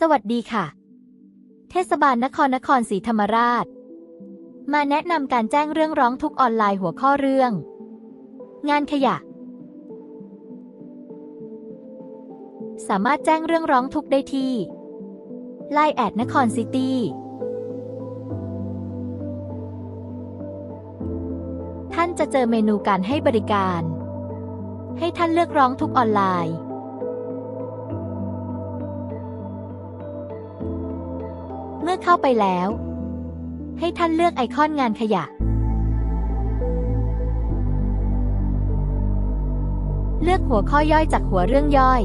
สวัสดีค่ะ เทศบาลนครนครศรีธรรมราช มาแนะนำการแจ้งเรื่องร้องทุกออนไลน์หัวข้อเรื่อง งานขยะ สามารถแจ้งเรื่องร้องทุกได้ที่ไลน์แอดนครซิตี้ท่านจะเจอเมนูการให้บริการ ให้ท่านเลือกร้องทุกออนไลน์ มื่อเข้าไปแล้ว ให้ท่านเลือกไอคอนงานขยะ เลือกหัวข้อย่อยจากหัวเรื่องย่อย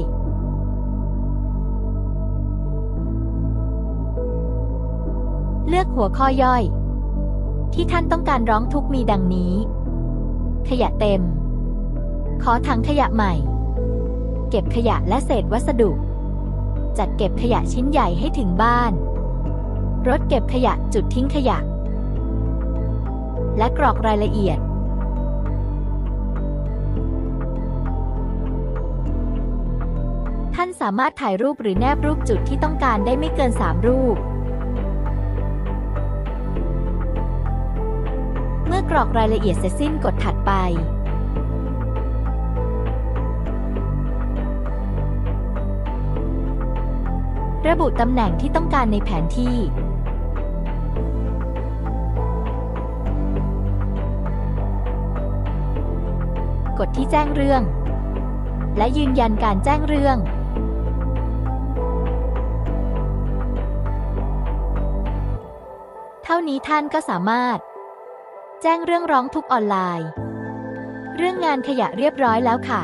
เลือกหัวข้อย่อย ที่ท่านต้องการร้องทุกมีดังนี้ ขยะเต็ม ขอถังขยะใหม่ เก็บขยะและเศษวัสดุ จัดเก็บขยะชิ้นใหญ่ให้ถึงบ้าน รถเก็บขยะจุดทิ้งขยะ และกรอกรายละเอียด ท่านสามารถถ่ายรูปหรือแนบรูปจุดที่ต้องการได้ไม่เกิน 3 รูป เมื่อกรอกรายละเอียดเสร็จสิ้นกดถัดไป ระบุตำแหน่งที่ต้องการในแผนที่ กดที่แจ้งเรื่อง และยืนยันการแจ้งเรื่อง เท่านี้ท่านก็สามารถ แจ้งเรื่องร้องทุกออนไลน์ เรื่องงานขยะเรียบร้อยแล้วค่ะ